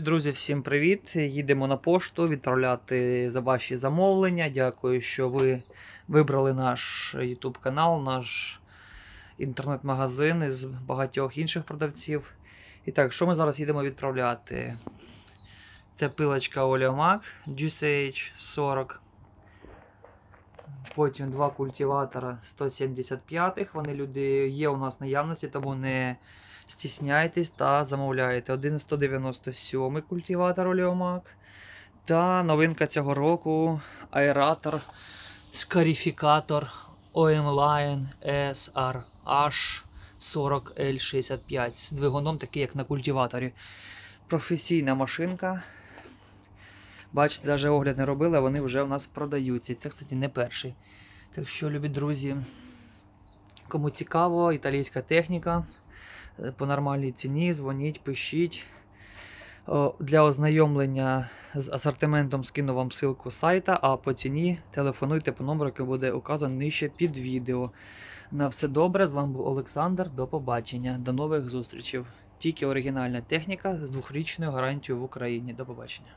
Друзі, всім привіт! Їдемо на пошту відправляти за ваші замовлення. Дякую, що ви вибрали наш YouTube канал, наш інтернет-магазин із багатьох інших продавців. І так, що ми зараз їдемо відправляти? Це пилочка Oleomac GCH 40. Потім два культиватора 175 Вони люди є у нас наявності, тому не стісняйтесь та замовляєте. Один 197 культиватор Oleomac. Та новинка цього року аератор скарифікатор OM Line SRH 40L65 з двигуном, такий як на культиваторі. Професійна машинка. Бачите, навіть огляд не робили, а вони вже у нас продаються. Це, кстати, не перший. Так що, любі друзі, кому цікаво, італійська техніка по нормальній ціні, дзвоніть, пишіть. Для ознайомлення з асортиментом скину вам ссылку сайта, а по ціні телефонуйте по номеру, який буде указаний нижче під відео. На все добре, з вами був Олександр. До побачення, до нових зустрічей. Тільки оригінальна техніка з двохрічною гарантією в Україні. До побачення.